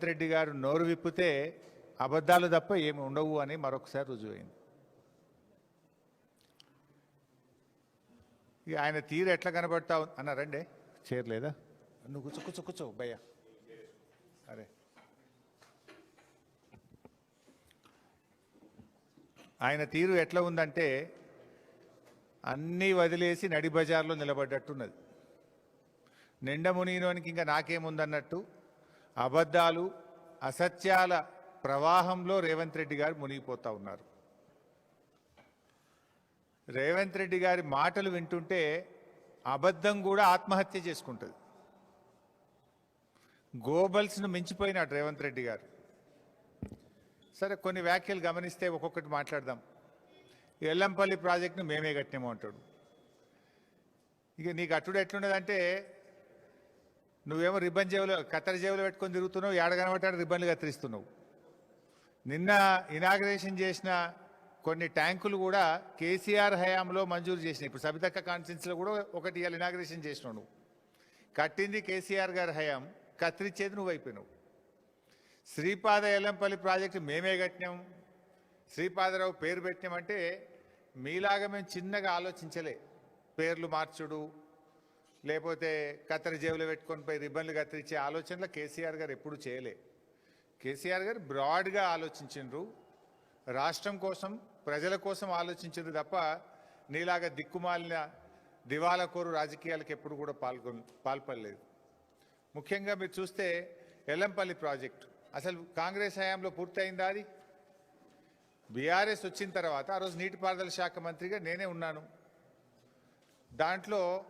రేవంత్ రెడ్డి గారు నోరు విప్పితే అబద్ధాలు తప్ప ఏమి ఉండవు అని మరొకసారి రుజువైంది ఇక ఆయన తీరు ఎట్లా కనబడతా ఉంది అన్నారండి చేరలేదా? నువ్వు కూర్చో కూర్చో కూర్చో భయ్యా. అరే ఆయన తీరు ఎట్లా ఉందంటే అన్నీ వదిలేసి నడి బజార్లో నిలబడ్డట్టున్నది. నిండా మునిగినోనికి ఇంకా నాకేముందన్నట్టు అబద్ధాలు అసత్యాల ప్రవాహంలో రేవంత్ రెడ్డి గారు మునిగిపోతూ ఉన్నారు. రేవంత్ రెడ్డి గారి మాటలు వింటుంటే అబద్ధం కూడా ఆత్మహత్య చేసుకుంటుంది. గోబల్స్ను మించిపోయినాడు రేవంత్ రెడ్డి గారు. సరే కొన్ని వ్యాఖ్యలు గమనిస్తే ఒక్కొక్కటి మాట్లాడదాం. ఎల్లంపల్లి ప్రాజెక్టును మేమే కట్టినాము అంటాడు. ఇక నీకు అట్టుడు ఎట్లున్నదంటే నువ్వేమో రిబ్బన్ జేబులో కత్తెర జేబులో పెట్టుకొని తిరుగుతున్నావు ఏడ కనబట్టాడు రిబ్బన్లు కత్తిరిస్తున్నావు. నిన్న ఇనాగ్రేషన్ చేసిన కొన్ని ట్యాంకులు కూడా కేసీఆర్ హయాంలో మంజూరు చేసినాయి. ఇప్పుడు సబితక్క కాన్ఫరెన్స్లో కూడా ఒకటి ఇవాళ ఇనాగ్రేషన్ చేసినావు నువ్వు. కట్టింది కేసీఆర్ గారి హయాం కత్తిరించేది నువ్వు అయిపోయినావు శ్రీపాద ఎల్లంపల్లి ప్రాజెక్టు మేమే కట్టినాం. శ్రీపాదరావు పేరు పెట్టినామంటే మీలాగా మేము చిన్నగా ఆలోచించలే. పేర్లు మార్చుడు లేకపోతే కత్తెర జేబులో పెట్టుకొని పోయి రిబ్బన్లు కత్తిరించే ఆలోచనలు కేసీఆర్ గారు ఎప్పుడు చేయలే. కేసీఆర్ గారు బ్రాడ్గా ఆలోచించిండ్రు. రాష్ట్రం కోసం ప్రజల కోసం ఆలోచించరు తప్ప నీలాగా దిక్కుమాలిన దివాలకోరు రాజకీయాలకు ఎప్పుడు కూడా పాల్గొ పాల్పడలేదు. ముఖ్యంగా మీరు చూస్తే ఎల్లంపల్లి ప్రాజెక్టు. అసలు కాంగ్రెస్ హయాంలో పూర్తయిందా అది? బీఆర్ఎస్ వచ్చిన తర్వాత ఆ రోజు నీటిపారుదల శాఖ మంత్రిగా నేనే ఉన్నాను. దాంట్లో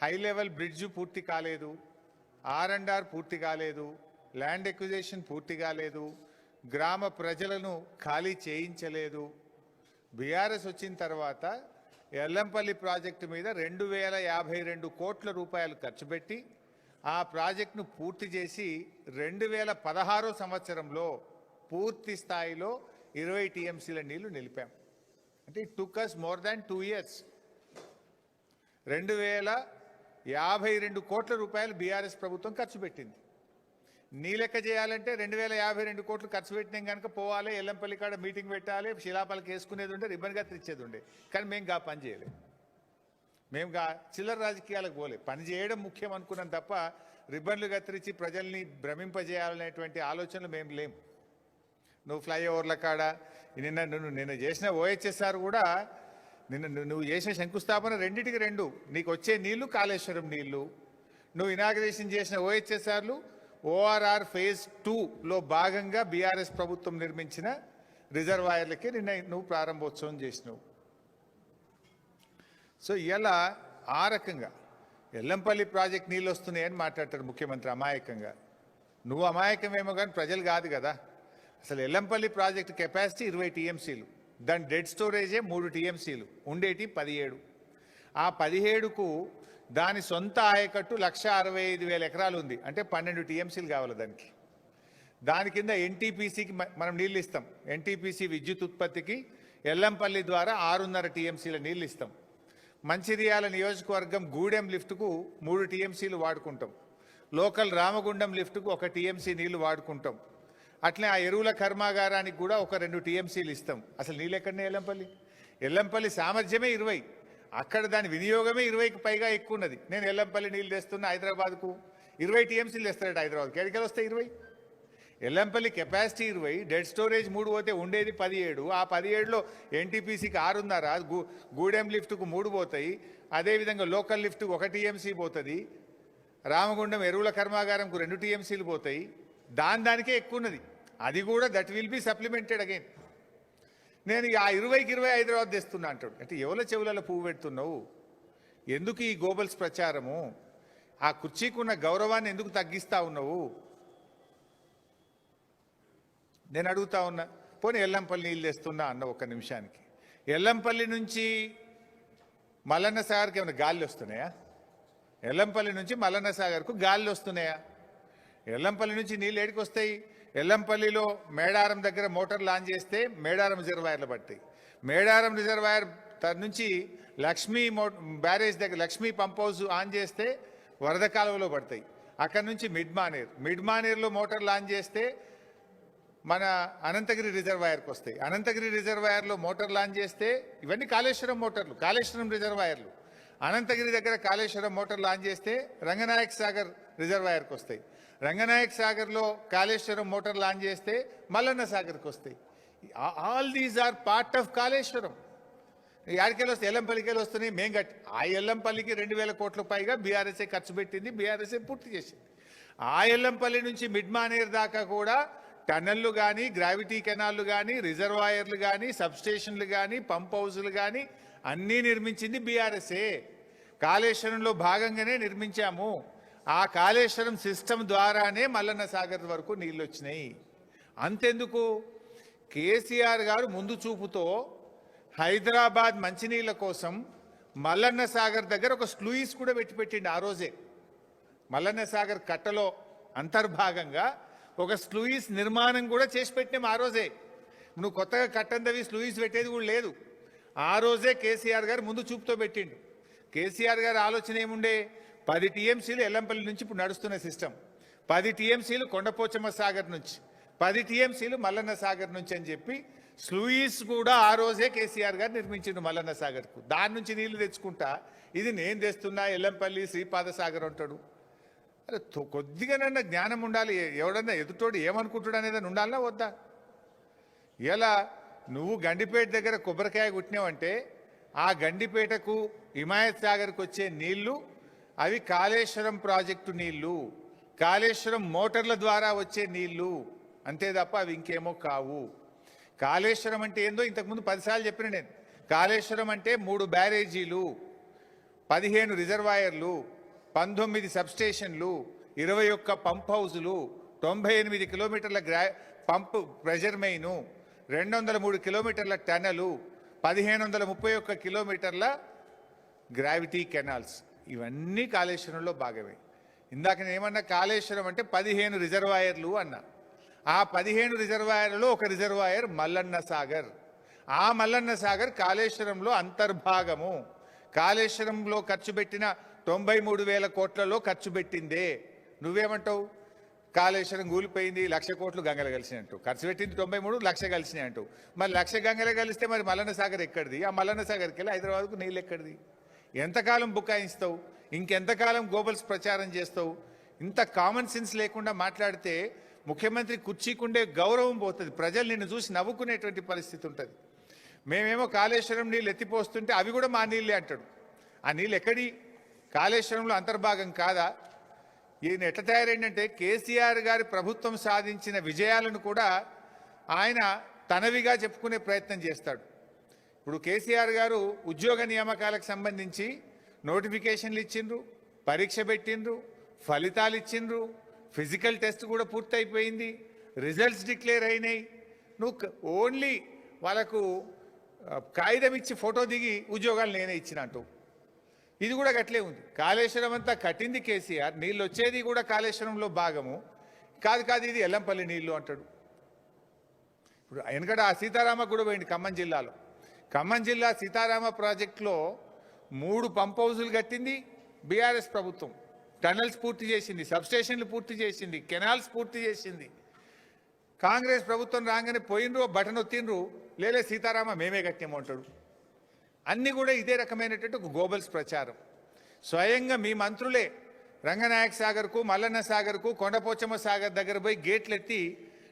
హై లెవెల్ బ్రిడ్జ్ పూర్తి కాలేదు ఆర్ అండ్ ఆర్ పూర్తి కాలేదు ల్యాండ్ ఎక్విజేషన్ పూర్తి కాలేదు గ్రామ ప్రజలను ఖాళీ చేయించలేదు. బీఆర్ఎస్ వచ్చిన తర్వాత ఎల్లంపల్లి ప్రాజెక్టు మీద రెండు వేల యాభై రెండు కోట్ల రూపాయలు ఖర్చు పెట్టి ఆ ప్రాజెక్టును పూర్తి చేసి రెండు వేల పదహారో సంవత్సరంలో పూర్తి స్థాయిలో ఇరవై టీఎంసీల నీళ్ళు నిలిపాం. అంటే it took us more than two years రెండు వేల యాభై రెండు కోట్ల రూపాయలు బీఆర్ఎస్ ప్రభుత్వం ఖర్చు పెట్టింది. నీ లెక్క చేయాలంటే రెండు వేల యాభై రెండు కోట్లు ఖర్చు పెట్టినాం కనుక పోవాలి ఎల్లంపల్లి కాడ మీటింగ్ పెట్టాలి శిలాపాలకు వేసుకునేది ఉండే రిబ్బన్గా తెచ్చేది ఉండే. కానీ మేము గా పని చేయలేం మేము గా చిల్లర రాజకీయాలకు పోలే పని చేయడం ముఖ్యం అనుకున్నాం తప్ప రిబ్బన్లు కత్తిరించి ప్రజల్ని భ్రమింపజేయాలనేటువంటి ఆలోచనలు మేము లేము నువ్వు ఫ్లైఓవర్ల కాడ నిన్న నువ్వు నిన్న చేసిన ఓహెచ్ఎస్ఆర్ కూడా నిన్న నువ్వు- నువ్వు చేసిన శంకుస్థాపన రెండింటికి రెండు. నీకు వచ్చే నీళ్ళు కాళేశ్వరం నీళ్ళు. నువ్వు ఇనాగ్రేషన్ చేసిన ఓహెచ్ఎస్ఆర్లు ఓఆర్ఆర్ ఫేజ్ టూలో భాగంగా బీఆర్ఎస్ ప్రభుత్వం నిర్మించిన రిజర్వాయర్లకి నిన్న నువ్వు ప్రారంభోత్సవం చేసినావు. సో ఇలా ఆ రకంగా ఎల్లంపల్లి ప్రాజెక్ట్ నీళ్ళు వస్తున్నాయని మాట్లాడతాడు ముఖ్యమంత్రి అమాయకంగా. నువ్వు అమాయకమేమో కానీ ప్రజలు కాదు కదా. అసలు ఎల్లంపల్లి ప్రాజెక్ట్ కెపాసిటీ ఇరవై టీఎంసీలు. దాని డెడ్ స్టోరేజే మూడు టీఎంసీలు ఉండేటి పదిహేడు. ఆ పదిహేడుకు దాని సొంత ఆయకట్టు లక్ష అరవై ఐదు వేల ఎకరాలు ఉంది అంటే పన్నెండు టీఎంసీలు కావాలి దానికి. దాని కింద ఎన్టీపీసీకి మనం నీళ్ళు ఇస్తాం. ఎన్టీపీసీ విద్యుత్ ఉత్పత్తికి ఎల్లంపల్లి ద్వారా ఆరున్నర టీఎంసీల నీళ్ళు ఇస్తాం. మంచిర్యాల నియోజకవర్గం గూడెం లిఫ్ట్కు మూడు టీఎంసీలు వాడుకుంటాం. లోకల్ రామగుండం లిఫ్ట్కు ఒక టీఎంసీ నీళ్ళు వాడుకుంటాం. అట్లే ఆ ఎరువుల కర్మాగారానికి కూడా ఒక రెండు టీఎంసీలు ఇస్తాం. అసలు నీళ్ళు ఎక్కడనే ఎల్లంపల్లి? ఎల్లంపల్లి సామర్థ్యమే ఇరవై. అక్కడ దాని వినియోగమే ఇరవైకి పైగా ఎక్కువ ఉన్నది నేను ఎల్లంపల్లి నీళ్ళు తెస్తున్నా హైదరాబాద్కు ఇరవై టీఎంసీలు తెస్తాడట హైదరాబాద్కి. ఎక్కడికి వస్తాయి ఇరవై? ఎల్లంపల్లి కెపాసిటీ ఇరవై డెడ్ స్టోరేజ్ మూడు పోతే ఉండేది పదిహేడు. ఆ పదిహేడులో ఎన్టీపీసీకి ఆరున్నర గూ గూడెం లిఫ్ట్కు మూడు పోతాయి. అదేవిధంగా లోకల్ లిఫ్ట్కు ఒక టీఎంసీ పోతుంది. రామగుండం ఎరువుల కర్మాగారంకు రెండు టీఎంసీలు పోతాయి. దాని దానికే ఎక్కువ ఉన్నది అది కూడా that will be supplemented again. నేను ఆ ఇరవైకి ఇరవై హైదరాబాద్ తెస్తున్నా అంటాడు. అంటే ఎవల చెవులలో పువ్వు పెడుతున్నావు? ఎందుకు ఈ గోబల్స్ ప్రచారము? ఆ కుర్చీకున్న గౌరవాన్ని ఎందుకు తగ్గిస్తా ఉన్నావు? నేను అడుగుతా ఉన్నా. పోనీ ఎల్లంపల్లి నీళ్ళు తెస్తున్నా అన్న ఒక్క నిమిషానికి. ఎల్లంపల్లి నుంచి మల్లన్న సాగర్కి ఏమైనా గాలి వస్తున్నాయా? ఎల్లంపల్లి నుంచి మల్లన్న సాగర్కు గాలి వస్తున్నాయా? ఎల్లంపల్లి నుంచి నీళ్ళు ఏడికి వస్తాయి ఎల్లంపల్లిలో మేడారం దగ్గర మోటార్ లాంచ్ చేస్తే మేడారం రిజర్వాయర్లు పడతాయి. మేడారం రిజర్వాయర్ నుంచి లక్ష్మీ మో బ్యారేజ్ దగ్గర లక్ష్మీ పంప్ హౌస్ ఆన్ చేస్తే వరద కాలువలో పడతాయి. అక్కడ నుంచి మిడ్మానేర్ మిడ్మానేర్లో మోటార్ లాంచ్ చేస్తే మన అనంతగిరి రిజర్వాయర్కి వస్తాయి. అనంతగిరి రిజర్వాయర్లో మోటార్ లాంచ్ చేస్తే ఇవన్నీ కాళేశ్వరం మోటార్లు కాళేశ్వరం రిజర్వాయర్లు. అనంతగిరి దగ్గర కాళేశ్వరం మోటార్ లాంచ్ చేస్తే రంగనాయక్ సాగర్ రిజర్వాయర్కి వస్తాయి. రంగనాయక్ సాగర్లో కాళేశ్వరం మోటార్ లాంచ్ చేస్తే మల్లన్న సాగర్కి వస్తాయి. All these are part of Kaleshwaram. యాడికెళ్ళి వస్తే ఎల్లంపల్లికెళ్ళి వస్తున్నాయి మేం కట్టి ఆ ఎల్లంపల్లికి రెండు వేల కోట్ల పైగా బీఆర్ఎస్ఏ ఖర్చు పెట్టింది బీఆర్ఎస్ఏ పూర్తి చేసింది. ఆ ఎల్లంపల్లి నుంచి మిడ్ మానేర్ దాకా కూడా టన్నెల్లు కానీ గ్రావిటీ కెనాల్లు కానీ రిజర్వాయర్లు కానీ సబ్స్టేషన్లు కానీ పంప్ హౌజులు కానీ అన్నీ నిర్మించింది బీఆర్ఎస్ఏ. కాళేశ్వరంలో భాగంగానే నిర్మించాము. ఆ కాళేశ్వరం సిస్టమ్ ద్వారానే మల్లన్న సాగర్ వరకు నీళ్ళు వచ్చినాయి అంతెందుకు? కేసీఆర్ గారు ముందు చూపుతో హైదరాబాద్ మంచినీళ్ళ కోసం మల్లన్న సాగర్ దగ్గర ఒక స్లూయిస్ కూడా పెట్టి పెట్టిండు ఆ రోజే. మల్లన్న సాగర్ కట్టలో అంతర్భాగంగా ఒక స్లూయిస్ నిర్మాణం కూడా చేసి పెట్టినాం ఆ రోజే. నువ్వు కొత్తగా కట్టందవి స్లూయిస్ పెట్టేది కూడా లేదు. ఆ రోజే కేసీఆర్ గారు ముందు చూపుతో పెట్టిండు. కేసీఆర్ గారు ఆలోచన ఏముండే? పది టీఎంసీలు ఎల్లంపల్లి నుంచి ఇప్పుడు నడుస్తున్న సిస్టమ్. పది టీఎంసీలు కొండపోచమ్మ సాగర్ నుంచి పది టీఎంసీలు మల్లన్న సాగర్ నుంచి అని చెప్పి స్లూయిస్ కూడా ఆ రోజే కేసీఆర్ గారు నిర్మించిండు మల్లన్న సాగర్కు. దాని నుంచి నీళ్ళు తెచ్చుకుంటా ఇది నేను తెస్తున్నా ఎల్లంపల్లి శ్రీపాద సాగర్ అంటాడు. అరే కొద్దిగానన్నా జ్ఞానం ఉండాలి. ఎవడన్నా ఎదుటోడు ఏమనుకుంటాడు అనేది ఉండాలన్నా వద్దా? ఇలా నువ్వు గండిపేట దగ్గర కొబ్బరికాయ కుట్టినావంటే ఆ గండిపేటకు హిమాయత్ సాగర్కు వచ్చే నీళ్ళు అవి కాళేశ్వరం ప్రాజెక్టు నీళ్ళు కాళేశ్వరం మోటార్ల ద్వారా వచ్చే నీళ్ళు అంతే తప్ప అవి ఇంకేమో కావు. కాళేశ్వరం అంటే ఏందో ఇంతకుముందు పదిసార్లు చెప్పిన నేను. కాళేశ్వరం అంటే మూడు బ్యారేజీలు పదిహేను రిజర్వాయర్లు పంతొమ్మిది సబ్స్టేషన్లు ఇరవై ఒక్క పంప్ హౌజులు తొంభై ఎనిమిది కిలోమీటర్ల గ్రా పంప్ ప్రెజర్ మెయిను రెండు వందల మూడు కిలోమీటర్ల టనలు పదిహేను వందల ముప్పై ఒక్క కిలోమీటర్ల గ్రావిటీ కెనాల్స్. ఇవన్నీ కాళేశ్వరంలో భాగమే. ఇందాక నేనేమన్నా కాళేశ్వరం అంటే పదిహేను రిజర్వాయర్లు అన్నా. ఆ పదిహేను రిజర్వాయర్లలో ఒక రిజర్వాయర్ మల్లన్న సాగర్. ఆ మల్లన్న సాగర్ కాళేశ్వరంలో అంతర్భాగము. కాళేశ్వరంలో ఖర్చు పెట్టిన తొంభై మూడు వేల కోట్లలో ఖర్చు పెట్టిందే. నువ్వేమంటావు? కాళేశ్వరం కూలిపోయింది లక్ష కోట్లు గంగలు కలిసినట్టు. ఖర్చు పెట్టింది తొంభై మూడు లక్ష కలిసినాయి అంటూ మరి లక్ష గంగలు కలిస్తే మరి మల్లన్న సాగర్ ఎక్కడిది? ఆ మల్లన్న సాగర్కి వెళ్ళి హైదరాబాద్కు నీళ్ళు ఎక్కడిది? ఎంతకాలం బుకాయిస్తావు ఇంకెంతకాలం గోబల్స్ ప్రచారం చేస్తావు? ఇంత కామన్ సెన్స్ లేకుండా మాట్లాడితే ముఖ్యమంత్రి కుర్చీకుండే గౌరవం పోతుంది. ప్రజలు నిన్ను చూసి నవ్వుకునేటువంటి పరిస్థితి ఉంటుంది. మేమేమో కాళేశ్వరం నీళ్ళు ఎత్తిపోస్తుంటే అవి కూడా మా నీళ్ళే అంటాడు. ఆ నీళ్ళు ఎక్కడి కాళేశ్వరంలో అంతర్భాగం కాదా? ఈయన ఎట్లా తయారైందంటే కేసీఆర్ గారి ప్రభుత్వం సాధించిన విజయాలను కూడా ఆయన తనవిగా చెప్పుకునే ప్రయత్నం చేస్తాడు. ఇప్పుడు కేసీఆర్ గారు ఉద్యోగ నియామకాలకు సంబంధించి నోటిఫికేషన్లు ఇచ్చిండ్రు పరీక్ష పెట్టిండ్రు ఫలితాలు ఇచ్చిండ్రు ఫిజికల్ టెస్ట్ కూడా పూర్తయిపోయింది రిజల్ట్స్ డిక్లేర్ అయినాయి. నువ్వు ఓన్లీ వాళ్ళకు కాగితం ఇచ్చి ఫోటో దిగి ఉద్యోగాలు నేనే ఇచ్చినట్టు. ఇది కూడా గట్లే ఉంది. కాళేశ్వరం అంతా కట్టింది కేసీఆర్ నీళ్ళు వచ్చేది కూడా కాళేశ్వరంలో భాగము. కాదు కాదు ఇది ఎల్లంపల్లి నీళ్ళు అంటాడు. ఇప్పుడు వెనకట ఆ సీతారామ కూడా పోయింది ఖమ్మం జిల్లాలో. ఖమ్మం జిల్లా సీతారామ ప్రాజెక్టులో మూడు పంప్ హౌజులు కట్టింది బీఆర్ఎస్ ప్రభుత్వం. టనల్స్ పూర్తి చేసింది సబ్స్టేషన్లు పూర్తి చేసింది కెనాల్స్ పూర్తి చేసింది. కాంగ్రెస్ ప్రభుత్వం రాగానే పోయినరు బటన్ ఒత్తిండ్రు లేలే సీతారామ మేమే కట్టామంటాడు అన్నీ కూడా ఇదే రకమైనటువంటి ఒక గోబల్స్ ప్రచారం. స్వయంగా మీ మంత్రులే రంగనాయక సాగర్కు మల్లన్న సాగర్కు కొండపోచమ్మ సాగర్ దగ్గర పోయి గేట్లు ఎత్తి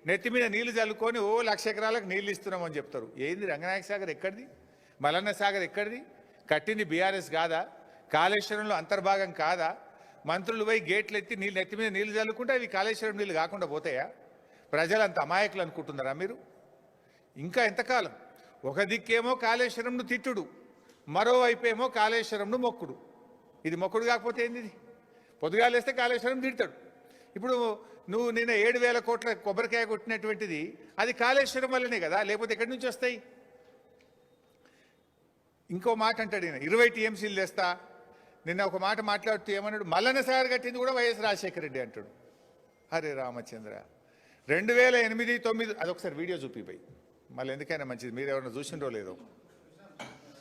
నెత్తి మీద నీళ్ళు చల్లుకొని ఓ లక్ష ఎకరాలకు నీళ్ళు ఇస్తున్నామని చెప్తారు. ఏంది రంగనాయక సాగర్ ఎక్కడిది? మలన్న సాగర్ ఎక్కడిది? కట్టింది బీఆర్ఎస్ కాదా? కాళేశ్వరంలో అంతర్భాగం కాదా? మంత్రులు పోయి గేట్లు ఎత్తి నీళ్ళు నెత్తి మీద నీళ్ళు చల్లుకుంటే అవి కాళేశ్వరం నీళ్ళు కాకుండా పోతాయా? ప్రజలు అంత అమాయకులు అనుకుంటున్నారా మీరు? ఇంకా ఎంతకాలం? ఒక దిక్కేమో కాళేశ్వరంను తిట్టుడు మరోవైపు ఏమో కాళేశ్వరంను మొక్కుడు. ఇది మొక్కుడు కాకపోతే ఏంది ఇది? పొద్దుగాలేస్తే కాళేశ్వరం తిడతాడు. ఇప్పుడు నువ్వు నిన్న ఏడు వేల కోట్ల కొబ్బరికాయ కొట్టినటువంటిది అది కాళేశ్వరం వల్లనే కదా లేకపోతే ఎక్కడి నుంచి వస్తాయి? ఇంకో మాట అంటాడు నేను ఇరవై టీఎంసీలు తెస్తా నిన్న ఒక మాట మాట్లాడుతూ ఏమన్నాడు మల్లన్న సాగర్ కట్టింది కూడా వైఎస్ రాజశేఖర రెడ్డి అంటాడు. హరే రామచంద్ర. రెండు వేల ఎనిమిది తొమ్మిది అదొకసారి వీడియో చూపిపోయి మళ్ళీ ఎందుకైనా మంచిది మీరు ఎవరైనా చూసిండ్రో లేదో?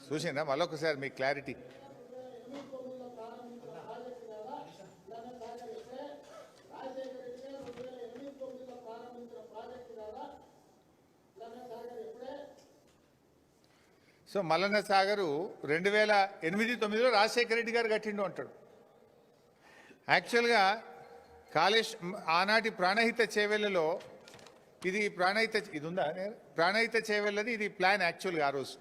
చూసిందా మళ్ళీ ఒకసారి మీ క్లారిటీ. సో మల్లన్న సాగరు రెండు వేల ఎనిమిది తొమ్మిదిలో రాజశేఖర రెడ్డి గారు కట్టిండు అంటాడు. యాక్చువల్గా కాళేశ్ ఆనాటి ప్రాణహిత చేవెళ్ళలో ఇది ప్రాణహిత ఇది ఉందా? ప్రాణహిత చేవెళ్ళది ఇది ప్లాన్ యాక్చువల్గా ఆ రోజు.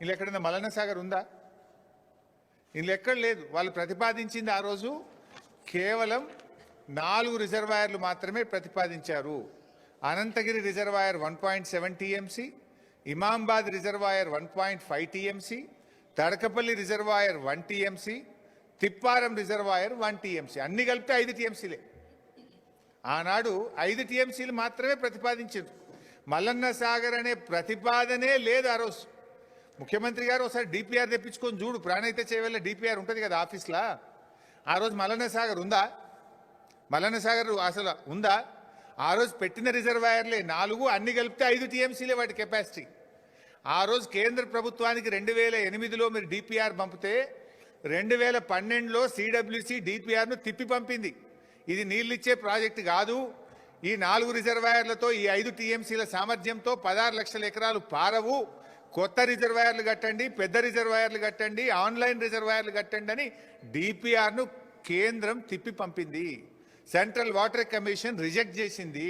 ఇందులో ఎక్కడైనా మల్లన్న సాగర్ ఉందా? ఇందులో ఎక్కడ లేదు. వాళ్ళు ప్రతిపాదించింది ఆ రోజు కేవలం నాలుగు రిజర్వాయర్లు మాత్రమే ప్రతిపాదించారు. Ananthagiri reservoir one point seven TMC Imambad reservoir one point five TMC Tadakapalli reservoir one TMC Tipparam reservoir one TMC. అన్ని కలిపితే ఐదు టీఎంసీలే. ఆనాడు ఐదు టీఎంసీలు మాత్రమే ప్రతిపాదించారు. మల్లన్న సాగర్ అనే ప్రతిపాదనే లేదు ఆ రోజు. ముఖ్యమంత్రి గారు ఒకసారి డిపిఆర్ తెప్పించుకొని చూడు ప్రాణైతే చేయవల్ల డిపిఆర్ ఉంటుంది కదా ఆఫీస్లా? ఆ రోజు మల్లన్న సాగర్ ఉందా? మల్లన్న సాగర్ అసలు ఉందా? ఆ రోజు పెట్టిన రిజర్వాయర్లే నాలుగు అన్ని కలిపితే ఐదు టీఎంసీలే వాటి కెపాసిటీ. ఆ రోజు కేంద్ర ప్రభుత్వానికి రెండు వేల ఎనిమిదిలో మీరు డిపిఆర్ పంపితే రెండు వేల పన్నెండులో సిడబ్ల్యూసి డిపిఆర్ను తిప్పి పంపింది. ఇది నీళ్ళిచ్చే ప్రాజెక్టు కాదు. ఈ నాలుగు రిజర్వాయర్లతో ఈ ఐదు టీఎంసీల సామర్థ్యంతో పదహారు లక్షల ఎకరాలు పారవు. కొత్త రిజర్వాయర్లు కట్టండి పెద్ద రిజర్వాయర్లు కట్టండి ఆన్లైన్ రిజర్వాయర్లు కట్టండి అని డిపిఆర్ను కేంద్రం తిప్పి పంపింది. సెంట్రల్ వాటర్ కమిషన్ రిజెక్ట్ చేసింది.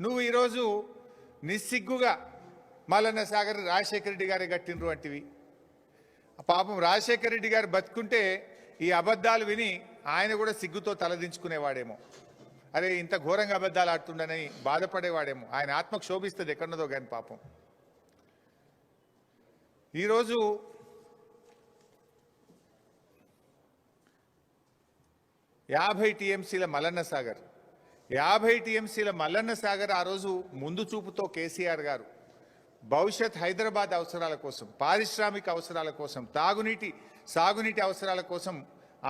నువ్వు ఈరోజు నిస్సిగ్గుగా మల్లన్న సాగర్ రాజశేఖర రెడ్డి గారే కట్టినరు వంటివి పాపం రాజశేఖర రెడ్డి గారు బతుకుంటే ఈ అబద్ధాలు విని ఆయన కూడా సిగ్గుతో తలదించుకునేవాడేమో. అరే ఇంత ఘోరంగా అబద్ధాలు ఆడుతుండని బాధపడేవాడేమో. ఆయన ఆత్మ క్షోభిస్తుంది ఎక్కడున్నదో కానీ పాపం. ఈరోజు యాభై టీఎంసీల మల్లన్న సాగర్. యాభై టీఎంసీల మల్లన్న సాగర్ ఆ రోజు ముందు చూపుతో కేసీఆర్ గారు. భవిష్యత్ హైదరాబాద్ అవసరాల కోసం పారిశ్రామిక అవసరాల కోసం తాగునీటి సాగునీటి అవసరాల కోసం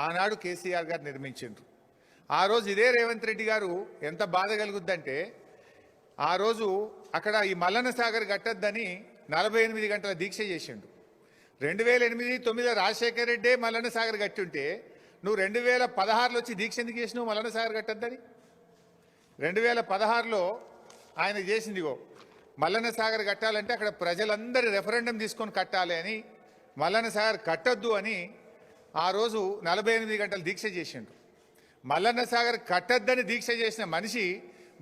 ఆనాడు కేసీఆర్ గారు నిర్మించిండ్రు. ఆ రోజు ఇదే రేవంత్ రెడ్డి గారు ఎంత బాధ కలుగుద్దంటే ఆ రోజు అక్కడ ఈ మల్లన్న సాగర్ కట్టద్దని నలభై ఎనిమిది గంటల దీక్ష చేసిండు. రెండు వేల ఎనిమిది తొమ్మిది రాజశేఖర రెడ్డే మల్లన్న సాగర్ ఉంటే నువ్వు రెండు వేల పదహారులో వచ్చి దీక్ష ఎందుకు చేసినావు? మల్లన్న సాగర్ కట్టద్దని. రెండు వేల పదహారులో ఆయన చేసిందిగో మల్లన్న సాగర్ కట్టాలంటే అక్కడ ప్రజలందరి రెఫరెండం తీసుకొని కట్టాలి అని మల్లన్న సాగర్ కట్టొద్దు అని ఆ రోజు నలభై ఎనిమిది గంటలు దీక్ష చేసిండు మల్లన్న సాగర్ కట్టద్దని దీక్ష చేసిన మనిషి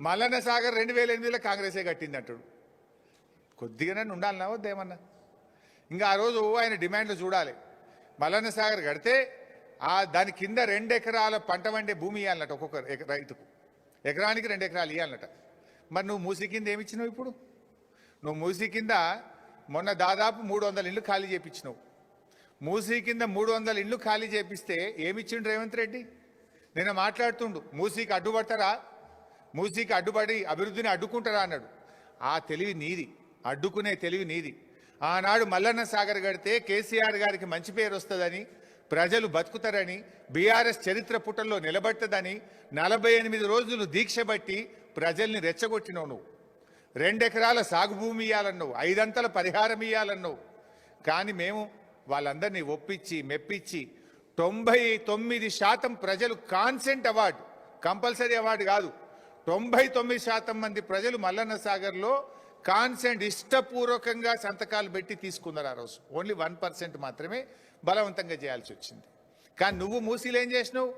మల్లన్న సాగర్ రెండు వేల ఎనిమిదిలో కాంగ్రెసే కట్టింది అంటాడు కొద్దిగానే ఉండాలన్నా వద్దేమన్నా ఇంకా ఆ రోజు ఆయన డిమాండ్లు చూడాలి. మల్లన్న సాగర్ కడితే ఆ దాని కింద రెండు ఎకరాల పంట వండే భూమి ఇవ్వాలన్నట ఒక్కొక్క ఎక- రైతుకు. ఎకరానికి రెండు ఎకరాలు ఇవ్వాలన్నట మరి నువ్వు మూసి కింద ఏమి ఇచ్చినావు ఇప్పుడు? నువ్వు మూసి కింద మొన్న దాదాపు మూడు వందల ఇళ్ళు ఖాళీ చేపించినావు మూసీ కింద మూడు వందల ఇళ్ళు ఖాళీ చేపిస్తే ఏమిచ్చిండు రేవంత్ రెడ్డి? నిన్న మాట్లాడుతుండు మూసీకి అడ్డుపడతారా? మూసీకి అడ్డుపడి అభివృద్ధిని అడ్డుకుంటారా అన్నాడు. ఆ తెలివి నీది అడ్డుకునే తెలివి నీది. ఆనాడు మల్లన్న సాగర్ గడితే కేసీఆర్ గారికి మంచి పేరు వస్తుందని ప్రజలు బతుకుతారని బీఆర్ఎస్ చరిత్ర పుటల్లో నిలబడుతుందని నలభై ఎనిమిది రోజులు దీక్ష బట్టి ప్రజల్ని రెచ్చగొట్టినావు నువ్వు రెండెకరాల సాగు భూమి ఇవ్వాలన్నావు ఐదంతల పరిహారం ఇవ్వాలన్నావు కానీ మేము వాళ్ళందరినీ ఒప్పించి మెప్పించి తొంభై తొమ్మిది శాతం ప్రజలు కాన్సెంట్ అవార్డు కంపల్సరీ అవార్డు కాదు తొంభై తొమ్మిది శాతం మంది ప్రజలు మల్లన్న సాగర్లో కాన్సెంట్ ఇష్టపూర్వకంగా సంతకాలు పెట్టి తీసుకున్నారు ఆ రోజు. ఓన్లీ వన్ పర్సెంట్ మాత్రమే బలవంతంగా చేయాల్సి వచ్చింది. కానీ నువ్వు మూసీలో ఏం చేసినావు?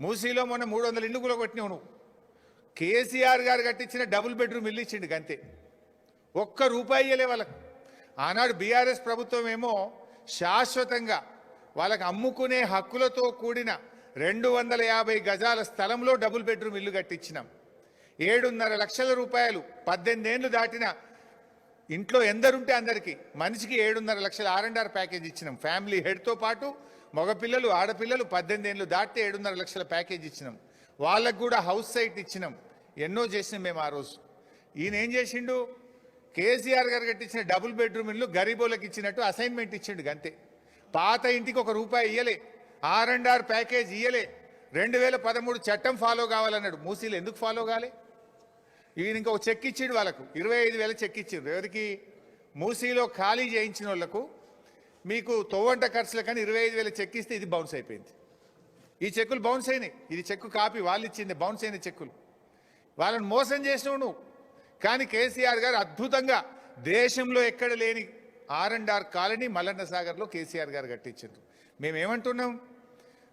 మూసీలో మొన్న మూడు వందల ఇల్లు కూడా కొట్టినావు నువ్వు. కేసీఆర్ గారు కట్టించిన డబుల్ బెడ్రూమ్ ఇల్లు ఇచ్చిండు అంతే ఒక్క రూపాయి ఇయ్యలే వాళ్ళకు. ఆనాడు బీఆర్ఎస్ ప్రభుత్వం ఏమో శాశ్వతంగా వాళ్ళకి అమ్ముకునే హక్కులతో కూడిన రెండు వందల యాభై గజాల స్థలంలో డబుల్ బెడ్రూమ్ ఇల్లు కట్టించినాం. ఏడున్నర లక్షల రూపాయలు పద్దెనిమిది దాటిన ఇంట్లో ఎందరుంటే అందరికీ. మనిషికి ఏడున్నర లక్షల ఆర్ అండ్ ఆర్ ప్యాకేజ్ ఇచ్చినాం. ఫ్యామిలీ హెడ్తో పాటు మగపిల్లలు ఆడపిల్లలు పద్దెనిమిది ఏళ్ళు దాటితే ఏడున్నర లక్షల ప్యాకేజ్ ఇచ్చినాం. వాళ్ళకు కూడా హౌస్ సైట్ ఇచ్చినాం. ఎన్నో చేసినాం మేము ఆ రోజు. ఈయన ఏం చేసిండు? కేసీఆర్ గారు కట్టించిన డబుల్ బెడ్రూమ్ ఇల్లు గరీబోళ్ళకి ఇచ్చినట్టు అసైన్మెంట్ ఇచ్చిండు గంతే. పాత ఇంటికి ఒక రూపాయి ఇయ్యలే. ఆర్ అండ్ ఆర్ ప్యాకేజ్ ఇయ్యలే. రెండు వేల పదమూడు చట్టం ఫాలో కావాలన్నాడు. మూసీలు ఎందుకు ఫాలో కాలే? ఈయన ఇంకొక చెక్ ఇచ్చిండు వాళ్ళకు. ఇరవై ఐదు వేల చెక్ ఇచ్చిండ్రు ఎవరికి? మూసీలో ఖాళీ చేయించిన వాళ్ళకు. మీకు తొవ్వంట ఖర్చుల కానీ ఇరవై ఐదు వేల చెక్ ఇస్తే ఇది బౌన్స్ అయిపోయింది. ఈ చెక్కులు బౌన్స్ అయినాయి. ఇది చెక్కు కాపీ వాళ్ళు ఇచ్చింది బౌన్స్ అయిన చెక్కులు. వాళ్ళని మోసం చేసినావు నువ్వు. కానీ కేసీఆర్ గారు అద్భుతంగా దేశంలో ఎక్కడ లేని R and R colony Mallanna సాగర్లో కేసీఆర్ గారు కట్టించారు మేమేమంటున్నాం?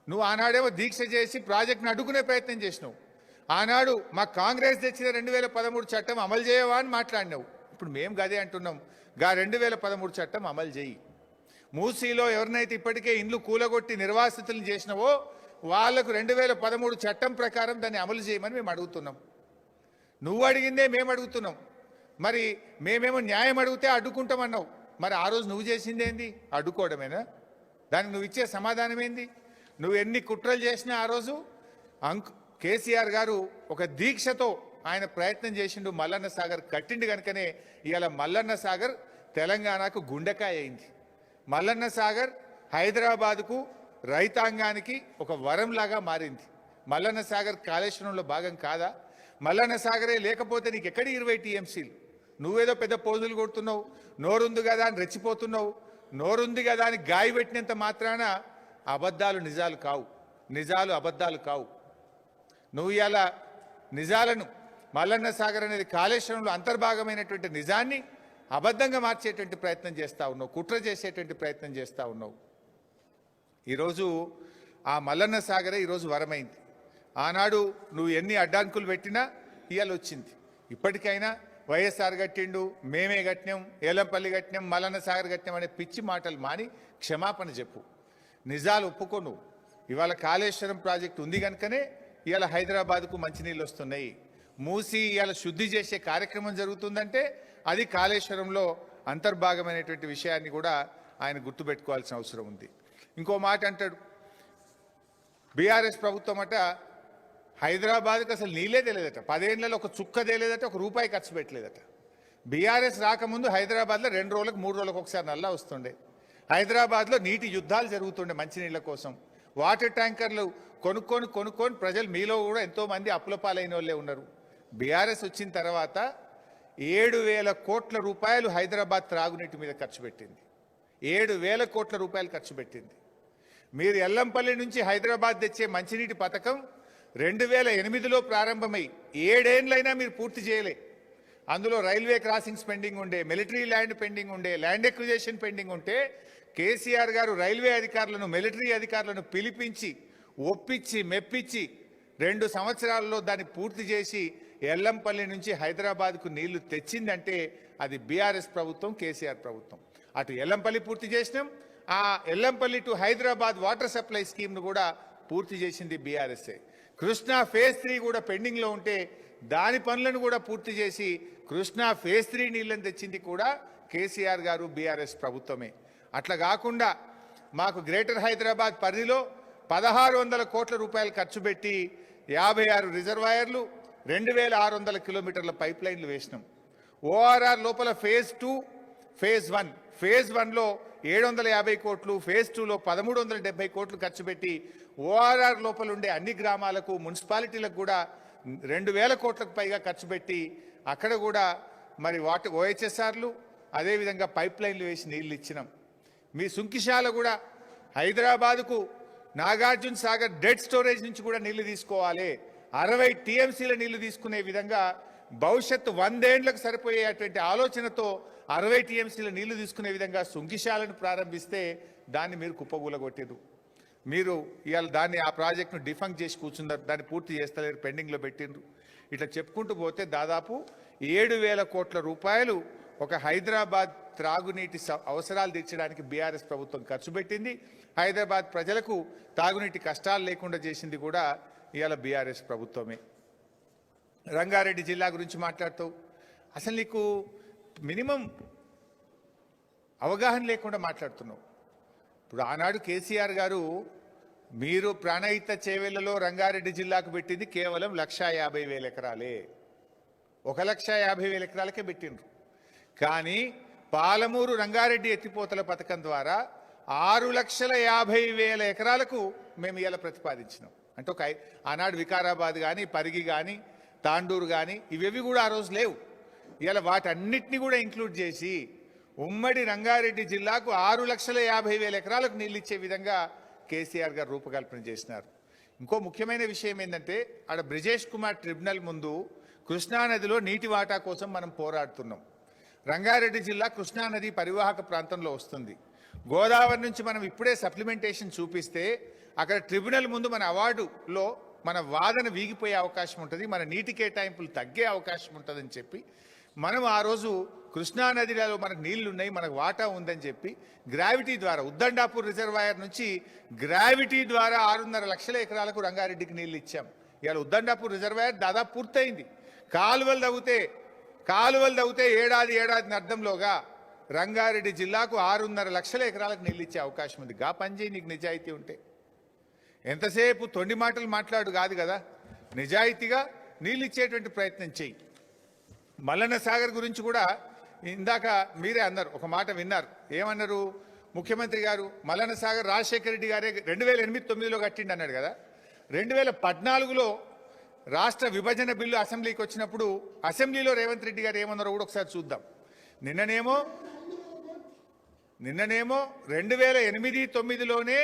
నువ్వు ఆనాడేమో దీక్ష చేసి ప్రాజెక్ట్ను అడ్డుకునే ప్రయత్నం చేసినావు. ఆనాడు మా కాంగ్రెస్ తెచ్చిన రెండు వేల పదమూడు చట్టం అమలు చేయవా అని మాట్లాడినావు. ఇప్పుడు మేము గదే అంటున్నాం. గా రెండు వేల పదమూడు చట్టం అమలు చేయి. మూసీలో ఎవరినైతే ఇప్పటికే ఇండ్లు కూలగొట్టి నిర్వాసితులను చేసినవో వాళ్ళకు రెండు వేల పదమూడు చట్టం ప్రకారం దాన్ని అమలు చేయమని మేము అడుగుతున్నాం. నువ్వు అడిగిందే మేము అడుగుతున్నాం. మరి మేమేమో న్యాయం అడిగితే అడ్డుకుంటామన్నావు. మరి ఆ రోజు నువ్వు చేసిందేంది? అడ్డుకోవడమేనా? దానికి నువ్వు ఇచ్చే సమాధానం ఏంది నువ్వు ఎన్ని కుట్రలు చేసినా ఆ రోజు అంక్ కేసీఆర్ గారు ఒక దీక్షతో ఆయన ప్రయత్నం చేసిండు మల్లన్న సాగర్ కట్టిండు కనుకనే ఇవాళ మల్లన్న సాగర్ తెలంగాణకు గుండెకాయ అయింది. మల్లన్న సాగర్ హైదరాబాదుకు రైతాంగానికి ఒక వరంలాగా మారింది. మల్లన్న సాగర్ కాళేశ్వరంలో భాగం కాదా? మల్లన్న సాగరే లేకపోతే నీకు ఎక్కడ ఇరవై టీఎంసీలు? నువ్వేదో పెద్ద పోజులు కొడుతున్నావు నోరుంది కదా అని రెచ్చిపోతున్నావు నోరుంది కదా అని గాయ పెట్టినంత మాత్రాన అబద్ధాలు నిజాలు కావు. నిజాలు అబద్ధాలు కావు. నువ్వు ఇవాళ నిజాలను మల్లన్న సాగర్ అనేది కాళేశ్వరంలో అంతర్భాగమైనటువంటి నిజాన్ని అబద్ధంగా మార్చేటువంటి ప్రయత్నం చేస్తూ ఉన్నావు కుట్ర చేసేటువంటి ప్రయత్నం చేస్తా ఉన్నావు. ఈరోజు ఆ మల్లన్న సాగరే ఈరోజు వరమైంది. ఆనాడు నువ్వు ఎన్ని అడ్డంకులు పెట్టినా ఇవాళ వచ్చింది. ఇప్పటికైనా వైఎస్ఆర్ కట్టిండు మేమే కట్టినాం ఏలంపల్లి కట్టినాం మల్లన్న సాగర్ కట్టినాం అనే పిచ్చి మాటలు మాని క్షమాపణ చెప్పు. నిజాలు ఒప్పుకో నువ్వు. ఇవాళ కాళేశ్వరం ప్రాజెక్టు ఉంది కనుకనే ఇవాళ హైదరాబాద్కు మంచినీళ్ళు వస్తున్నాయి మూసి ఇవాళ శుద్ధి చేసే కార్యక్రమం జరుగుతుందంటే అది కాళేశ్వరంలో అంతర్భాగమైనటువంటి విషయాన్ని కూడా ఆయన గుర్తుపెట్టుకోవాల్సిన అవసరం ఉంది. ఇంకో మాట అంటాడు. బీఆర్ఎస్ ప్రభుత్వం అట హైదరాబాద్కి అసలు నీళ్ళే తెలియదట పదేళ్ళలో ఒక చుక్క తెలియదట ఒక రూపాయి ఖర్చు పెట్టలేదట. బీఆర్ఎస్ రాకముందు హైదరాబాద్లో రెండు రోజులకు మూడు రోజులకు ఒకసారి నల్లా వస్తుండే. హైదరాబాద్లో నీటి యుద్ధాలు జరుగుతుండే మంచినీళ్ళ కోసం. వాటర్ ట్యాంకర్లు కొనుక్కొని కొనుక్కొని ప్రజలు మీలో కూడా ఎంతోమంది అప్పుల పాలైన వాళ్ళే ఉన్నారు. బీఆర్ఎస్ వచ్చిన తర్వాత ఏడు వేల కోట్ల రూపాయలు హైదరాబాద్ త్రాగునీటి మీద ఖర్చు పెట్టింది. ఏడు వేల కోట్ల రూపాయలు ఖర్చు పెట్టింది. మీరు ఎల్లంపల్లి నుంచి హైదరాబాద్ తెచ్చే మంచినీటి పథకం రెండు వేల ఎనిమిదిలో ప్రారంభమై ఏడేండ్లైనా మీరు పూర్తి చేయలే. అందులో రైల్వే క్రాసింగ్స్ పెండింగ్ ఉండే మిలిటరీ ల్యాండ్ పెండింగ్ ఉండే ల్యాండ్ ఎక్విజేషన్ పెండింగ్ ఉంటే కేసీఆర్ గారు రైల్వే అధికారులను మిలిటరీ అధికారులను పిలిపించి ఒప్పించి మెప్పించి రెండు సంవత్సరాల్లో దాన్ని పూర్తి చేసి ఎల్లంపల్లి నుంచి హైదరాబాద్కు నీళ్ళు తెచ్చిందంటే అది బీఆర్ఎస్ ప్రభుత్వం కేసీఆర్ ప్రభుత్వం. అటు ఎల్లంపల్లి పూర్తి చేసినాం. ఆ Yellampalli to Hyderabad water supply స్కీమ్ను కూడా పూర్తి చేసింది బీఆర్ఎస్ఏ. కృష్ణా ఫేజ్ త్రీ కూడా పెండింగ్లో ఉంటే దాని పనులను కూడా పూర్తి చేసి కృష్ణా ఫేజ్ త్రీ నీళ్ళని తెచ్చింది కూడా కేసీఆర్ గారు బీఆర్ఎస్ ప్రభుత్వమే. అట్లా కాకుండా మాకు గ్రేటర్ హైదరాబాద్ పరిధిలో పదహారు వందల కోట్ల రూపాయలు ఖర్చు పెట్టి యాభై ఆరు రిజర్వాయర్లు రెండు వేల ఆరు వందల కిలోమీటర్ల పైప్ లైన్లు వేసినాం ఓఆర్ఆర్ లోపల phase two phase one. Phase వన్లో ఏడు వందల యాభై కోట్లు ఫేజ్ టూలో పదమూడు వందల డెబ్బై కోట్లు ఖర్చు పెట్టి ఓఆర్ఆర్ లోపల ఉండే అన్ని గ్రామాలకు మున్సిపాలిటీలకు కూడా రెండు వేల కోట్లకు పైగా ఖర్చు పెట్టి అక్కడ కూడా మరి వాటర్ ఓహెచ్ఎస్ఆర్లు అదేవిధంగా పైప్ లైన్లు వేసి నీళ్ళు ఇచ్చినాం. మీ సుంకిశాల కూడా హైదరాబాదుకు నాగార్జున సాగర్ డెడ్ స్టోరేజ్ నుంచి కూడా నీళ్ళు తీసుకోవాలి. అరవై టీఎంసీల నీళ్ళు తీసుకునే విధంగా భవిష్యత్తు వందేండ్లకు సరిపోయేటువంటి ఆలోచనతో అరవై టీఎంసీల నీళ్ళు తీసుకునే విధంగా సుంకిశాలను ప్రారంభిస్తే దాన్ని మీరు కుప్పగూలగొట్టారు మీరు ఇవాళ దాన్ని ఆ ప్రాజెక్టును డిఫంక్ చేసి కూర్చున్నారు. దాన్ని పూర్తి చేస్తలేరు పెండింగ్లో పెట్టిండ్రు ఇట్లా చెప్పుకుంటూ పోతే దాదాపు ఏడు వేల కోట్ల రూపాయలు ఒక హైదరాబాద్ త్రాగునీటి స- అవసరాలు తీర్చడానికి బీఆర్ఎస్ ప్రభుత్వం ఖర్చు పెట్టింది. హైదరాబాద్ ప్రజలకు తాగునీటి కష్టాలు లేకుండా చేసింది కూడా ఇవాళ బీఆర్ఎస్ ప్రభుత్వమే. రంగారెడ్డి జిల్లా గురించి మాట్లాడుతావు అసలు నీకు మినిమం అవగాహన లేకుండా మాట్లాడుతున్నావు. ఇప్పుడు ఆనాడు కేసీఆర్ గారు మీరు ప్రాణహిత చేవేళ్ళలో రంగారెడ్డి జిల్లాకు పెట్టింది కేవలం లక్షా యాభై వేల ఎకరాలే. ఒక లక్ష యాభై వేల ఎకరాలకే పెట్టిండ్రు. కానీ పాలమూరు రంగారెడ్డి ఎత్తిపోతల పథకం ద్వారా ఆరు లక్షల యాభై వేల ఎకరాలకు మేము ఇలా ప్రతిపాదించినాం. అంటే ఒక ఐ- ఆనాడు వికారాబాద్ కానీ పరిగి కానీ తాండూరు కానీ ఇవేవి కూడా ఆ రోజు లేవు. ఇలా వాటన్నిటిని కూడా ఇంక్లూడ్ చేసి ఉమ్మడి రంగారెడ్డి జిల్లాకు ఆరు లక్షల యాభై వేల ఎకరాలకు నీళ్ళు ఇచ్చే విధంగా కేసీఆర్ గారు రూపకల్పన చేసినారు. ఇంకో ముఖ్యమైన విషయం ఏంటంటే ఆడ బ్రిజేష్ కుమార్ ట్రిబ్యునల్ ముందు కృష్ణానదిలో నీటి వాటా కోసం మనం పోరాడుతున్నాం. రంగారెడ్డి జిల్లా కృష్ణానది పరివాహక ప్రాంతంలో వస్తుంది. గోదావరి నుంచి మనం ఇప్పుడే సప్లిమెంటేషన్ చూపిస్తే అక్కడ ట్రిబ్యునల్ ముందు మన అవార్డులో మన వాదన వీగిపోయే అవకాశం ఉంటుంది మన నీటి కేటాయింపులు తగ్గే అవకాశం ఉంటుందని చెప్పి మనం ఆ రోజు కృష్ణానదిలో మనకు నీళ్ళు ఉన్నాయి మనకు వాటా ఉందని చెప్పి గ్రావిటీ ద్వారా ఉద్దండాపూర్ రిజర్వాయర్ నుంచి గ్రావిటీ ద్వారా ఆరున్నర లక్షల ఎకరాలకు రంగారెడ్డికి నీళ్ళు ఇచ్చాం. ఇవాళ ఉద్దండాపూర్ రిజర్వాయర్ దాదాపు పూర్తయింది. కాలువలు తవ్వితే కాలువలు తవ్వుతే ఏడాది ఏడాది అర్థంలోగా రంగారెడ్డి జిల్లాకు ఆరున్నర లక్షల ఎకరాలకు నీళ్ళు ఇచ్చే అవకాశం ఉంది. గా పనిచేయి నీకు నిజాయితీ ఉంటే. ఎంతసేపు తొండి మాటలు మాట్లాడు కాదు కదా. నిజాయితీగా నీళ్ళు ఇచ్చేటువంటి ప్రయత్నం చేయి. మల్లన్న సాగర్ గురించి కూడా ఇందాక మీరే అన్నారు ఒక మాట విన్నారు. ఏమన్నారు? ముఖ్యమంత్రి గారు మల్లన్న సాగర్ రాజశేఖర రెడ్డి గారే రెండు వేల ఎనిమిది తొమ్మిదిలో కట్టిండి అన్నాడు కదా. రెండు వేల పద్నాలుగులో రాష్ట్ర విభజన బిల్లు అసెంబ్లీకి వచ్చినప్పుడు అసెంబ్లీలో రేవంత్ రెడ్డి గారు ఏమన్నారో కూడా ఒకసారి చూద్దాం. నిన్ననేమో నిన్ననేమో రెండు వేల ఎనిమిది తొమ్మిదిలోనే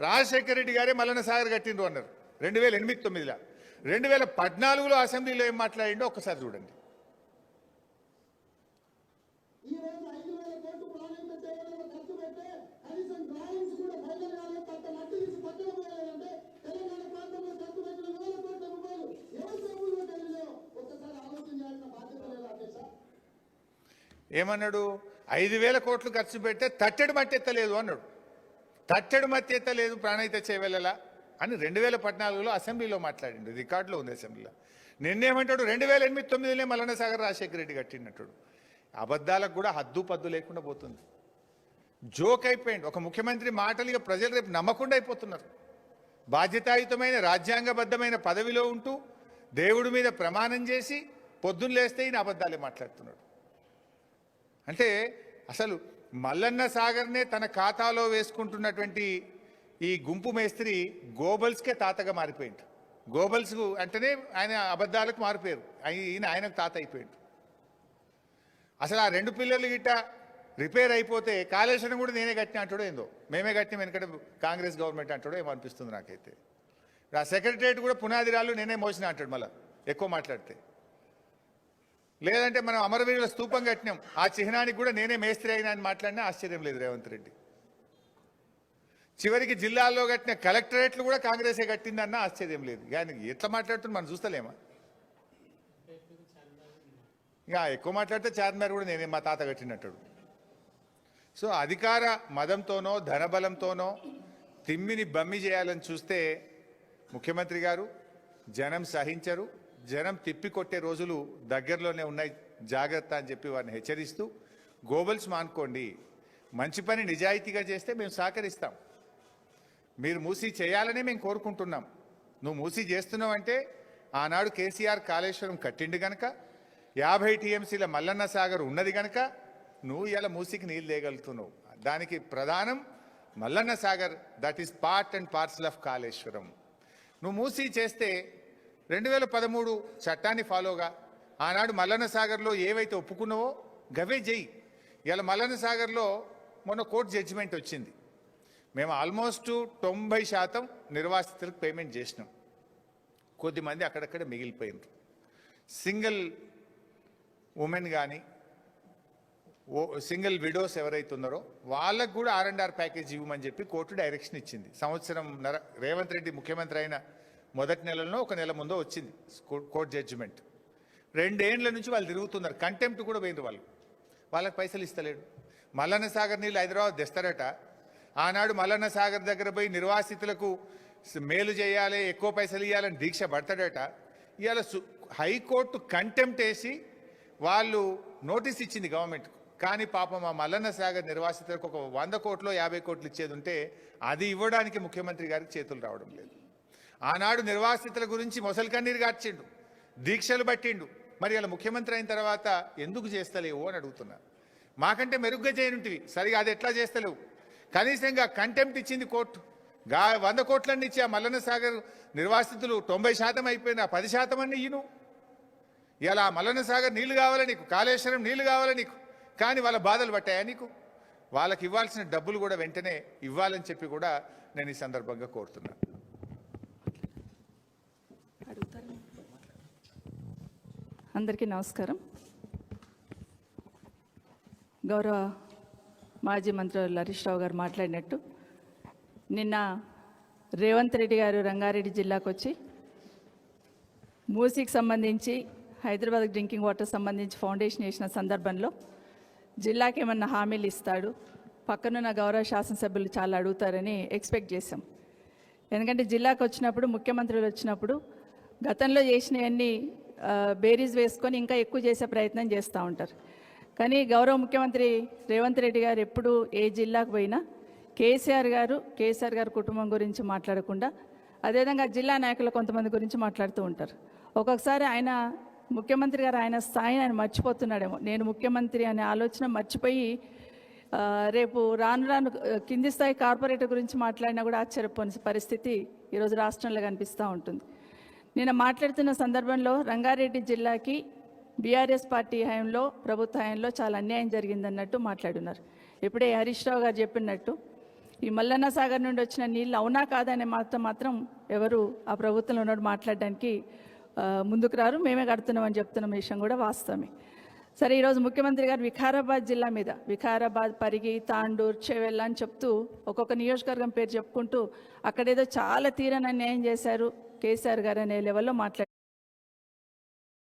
రాజశేఖర రెడ్డి గారే మల్లన సాగర్ కట్టిండ్రు అన్నారు. రెండు వేల ఎనిమిది తొమ్మిదిలో. రెండు వేల పద్నాలుగులో అసెంబ్లీలో ఏం మాట్లాడిండో ఒక్కసారి చూడండి ఈ రోజు ఐదు వేల కోట్లు ప్రాణాంత సేవలను ఖర్చు పెడితే కనీసం డ్రాయింగ్స్ కూడా ఫైనల్ కాలేదు పట్ట మట్టి తీసి పక్కన పోయాలంటే తెలంగాణ ప్రాంతంలో ఖర్చు పెట్టిన వేల కోట్ల రూపాయలు ఎవరి సేవల్లో తెలియలేవు ఒక్కసారి ఆలోచన చేయాల్సిన బాధ్యత లేదా అధ్యక్ష ఏమన్నాడు? ఐదు వేల కోట్లు ఖర్చు పెడితే తట్టెడు మట్టి ఎత్తలేదు అన్నాడు. తట్టెడు మట్టి ఎత్తలేదు ప్రాణహిత చేయవెళ్ళలా అని రెండు వేల పద్నాలుగులో అసెంబ్లీలో మాట్లాడిండు రికార్డులో ఉంది అసెంబ్లీలో. నిన్నేమంటాడు? రెండు వేల ఎనిమిది తొమ్మిదిలో మల్లన్న సాగర్ రాజశేఖర రెడ్డి కట్టినట్టు అబద్ధాలకు కూడా హద్దు పద్దు లేకుండా పోతుంది. జోక్ అయిపోయింది ఒక ముఖ్యమంత్రి మాటలు ఇక ప్రజలు రేపు నమ్మకుండా అయిపోతున్నారు. బాధ్యతాయుతమైన రాజ్యాంగబద్ధమైన పదవిలో ఉంటూ దేవుడి మీద ప్రమాణం చేసి పొద్దున్న లేస్తే ఈయన అబద్ధాలే మాట్లాడుతున్నాడు. అంటే అసలు మల్లన్న సాగర్నే తన ఖాతాలో వేసుకుంటున్నటువంటి ఈ గుంపు మేస్త్రి గోబల్స్కే తాతగా మారిపోయింది గోబల్స్ అంటేనే ఆయన అబద్ధాలకు మారిపోయారు. ఈయన ఆయనకు తాత అయిపోయింది అసలు ఆ రెండు పిల్లలు గిట్ట రిపేర్ అయిపోతే కాళేశ్వరం కూడా నేనే కట్టిన అంటాడో ఏందో? మేమే కట్టిన వెనకట కాంగ్రెస్ గవర్నమెంట్ అంటాడో ఏమో అనిపిస్తుంది నాకైతే. ఆ సెక్రటరియట్ కూడా పునాదిరాలు నేనే మోసిన అంటాడు మళ్ళీ ఎక్కువ మాట్లాడితే. లేదంటే మనం అమరవీరుల స్థూపం కట్టినాం. ఆ చిహ్నానికి కూడా నేనే మేస్త్రి అయినా అని మాట్లాడినా ఆశ్చర్యం లేదు రేవంత్ రెడ్డి. చివరికి జిల్లాల్లో కట్టిన కలెక్టరేట్లు కూడా కాంగ్రెసే కట్టిందన్న ఆశ్చర్యం లేదు. కానీ ఎట్లా మాట్లాడుతున్న మనం చూస్తలేమా? ఇంకా ఎక్కువ మాట్లాడితే చార్మినార్ కూడా నేనే మా తాత కట్టినట్టు సో అధికార మదంతోనో ధనబలంతోనో తిమ్మిని బమ్మి చేయాలని చూస్తే ముఖ్యమంత్రి గారు జనం సహించరు. జనం తిప్పికొట్టే రోజులు దగ్గరలోనే ఉన్నాయి. జాగ్రత్త అని చెప్పి వారిని హెచ్చరిస్తూ గోబల్స్ మానుకోండి. మంచి పని నిజాయితీగా చేస్తే మేము సహకరిస్తాం. మీరు మూసి చేయాలని మేము కోరుకుంటున్నాం. నువ్వు మూసి చేస్తున్నావు అంటే ఆనాడు కేసీఆర్ కాళేశ్వరం కట్టిండు గనక యాభై టీఎంసీల మల్లన్న సాగర్ ఉన్నది గనక నువ్వు ఇలా మూసికి నీళ్ళు తేగలుగుతున్నావు. దానికి ప్రధానం Mallanna Sagar that is part and parcel of Kaleshwaram. నువ్వు మూసి చేస్తే రెండు వేల పదమూడు చట్టాన్ని ఫాలోగా ఆనాడు మల్లన్న సాగర్లో ఏవైతే ఒప్పుకున్నావో గవే జై. ఇలా మల్లన్న సాగర్లో మొన్న కోర్టు జడ్జిమెంట్ వచ్చింది. మేము ఆల్మోస్ట్ తొంభై శాతం నిర్వాసితులకు పేమెంట్ చేసినాం. కొద్దిమంది అక్కడక్కడ మిగిలిపోయినారు. సింగిల్ ఉమెన్ కానీ ఓ సింగిల్ విడోస్ ఎవరైతే ఉన్నారో వాళ్ళకు కూడా ఆర్ అండ్ ఆర్ ప్యాకేజ్ ఇవ్వమని చెప్పి కోర్టు డైరెక్షన్ ఇచ్చింది. సంవత్సరం నర రేవంత్ రెడ్డి ముఖ్యమంత్రి అయిన మొదటి నెలలో ఒక నెల ముందో వచ్చింది కోర్ట్ కోర్టు జడ్జిమెంట్. రెండేండ్ల నుంచి వాళ్ళు తిరుగుతున్నారు. కంటెంప్ట్ కూడా పోయింది వాళ్ళు. వాళ్ళకి పైసలు ఇస్తలేడు. మల్లన్న సాగర్ నీళ్ళు హైదరాబాద్ తెస్తారట. ఆనాడు మల్లన్న సాగర్ దగ్గర పోయి నిర్వాసితులకు మేలు చేయాలి ఎక్కువ పైసలు ఇవ్వాలని దీక్ష పడతాడట. ఇవాళ సు- హైకోర్టు కంటెంప్ట్ వేసి వాళ్ళు నోటీస్ ఇచ్చింది గవర్నమెంట్ కానీ పాపం ఆ మల్లన్న సాగర్ నిర్వాసితులకు ఒక వంద కోట్లు యాభై కోట్లు ఇచ్చేది ఉంటే అది ఇవ్వడానికి ముఖ్యమంత్రి గారికి చేతులు రావడం లేదు. ఆనాడు నిర్వాసితుల గురించి మొసలి కన్నీరు గార్చిండు దీక్షలు పట్టిండు. మరి అలా ముఖ్యమంత్రి అయిన తర్వాత ఎందుకు చేస్తలేవు అని అడుగుతున్నా. మాకంటే మెరుగ్గా చేయనుంటివి. సరిగా అది ఎట్లా చేస్తలేవు? కనీసంగా కంటెంప్ట్ ఇచ్చింది కోర్టు. గా వంద కోట్లన్నీ ఇచ్చి ఆ మల్లన్న సాగర్ నిర్వాసితులు తొంభై శాతం అయిపోయిన పది శాతం అన్ని ఇయ్యను. ఇలా మల్లన్న సాగర్ నీళ్ళు కావాలి నీకు? కాళేశ్వరం నీళ్ళు కావాలి నీకు? కానీ వాళ్ళ బాధలు పట్టాయా నీకు? వాళ్ళకి ఇవ్వాల్సిన డబ్బులు కూడా వెంటనే ఇవ్వాలని చెప్పి కూడా నేను ఈ సందర్భంగా కోరుతున్నాను అందరికీ నమస్కారం. గౌరవ మాజీ మంత్రి హరీష్ రావు గారు మాట్లాడినట్టు నిన్న రేవంత్ రెడ్డి గారు రంగారెడ్డి జిల్లాకు వచ్చి మూసీకి సంబంధించి హైదరాబాద్ డ్రింకింగ్ వాటర్ సంబంధించి ఫౌండేషన్ వేసిన సందర్భంలో జిల్లాకి ఏమన్నా హామీలు ఇస్తాడు పక్కనున్న గౌరవ శాసనసభ్యులు చాలా అడుగుతారని ఎక్స్పెక్ట్ చేశాం. ఎందుకంటే జిల్లాకు వచ్చినప్పుడు ముఖ్యమంత్రులు వచ్చినప్పుడు గతంలో చేసినవన్నీ బేరీస్ బేరీజ్ వేసుకొని ఇంకా ఎక్కువ చేసే ప్రయత్నం చేస్తూ ఉంటారు. కానీ గౌరవ ముఖ్యమంత్రి రేవంత్ రెడ్డి గారు ఎప్పుడు ఏ జిల్లాకు పోయినా కేసీఆర్ గారు కేసీఆర్ గారు కుటుంబం గురించి మాట్లాడకుండా అదేవిధంగా జిల్లా నాయకుల కొంతమంది గురించి మాట్లాడుతూ ఉంటారు. ఒక్కొక్కసారి ఆయన ముఖ్యమంత్రి గారు ఆయన స్థాయిని ఆయన మర్చిపోతున్నాడేమో. నేను ముఖ్యమంత్రి అనే ఆలోచన మర్చిపోయి రేపు రాను రాను కింది స్థాయి కార్పొరేటర్ గురించి మాట్లాడినా కూడా ఆశ్చర్యపోని పరిస్థితి ఈరోజు రాష్ట్రంలో కనిపిస్తూ ఉంటుంది. నేను మాట్లాడుతున్న సందర్భంలో రంగారెడ్డి జిల్లాకి బీఆర్ఎస్ పార్టీ హయాంలో ప్రభుత్వ హయాంలో చాలా అన్యాయం జరిగిందన్నట్టు మాట్లాడున్నారు. ఇప్పుడే హరీష్ రావు గారు చెప్పినట్టు ఈ మల్లన్న సాగర్ నుండి వచ్చిన నీళ్ళు అవునా కాదనే మాత్రం మాత్రం ఎవరు ఆ ప్రభుత్వంలో ఉన్నట్టు మాట్లాడడానికి ముందుకు రారు. మేమే కడుతున్నామని చెప్తున్న. విషయం కూడా వాస్తవమే. సరే ఈరోజు ముఖ్యమంత్రి గారు వికారాబాద్ జిల్లా మీద వికారాబాద్ పరిగి తాండూర్ చెవెళ్ళ అని చెప్తూ ఒక్కొక్క నియోజకవర్గం పేరు చెప్పుకుంటూ అక్కడేదో చాలా తీరని అన్యాయం చేశారు. కేసీఆర్ గారు అనే లెవెల్లో మాట్లాడారు.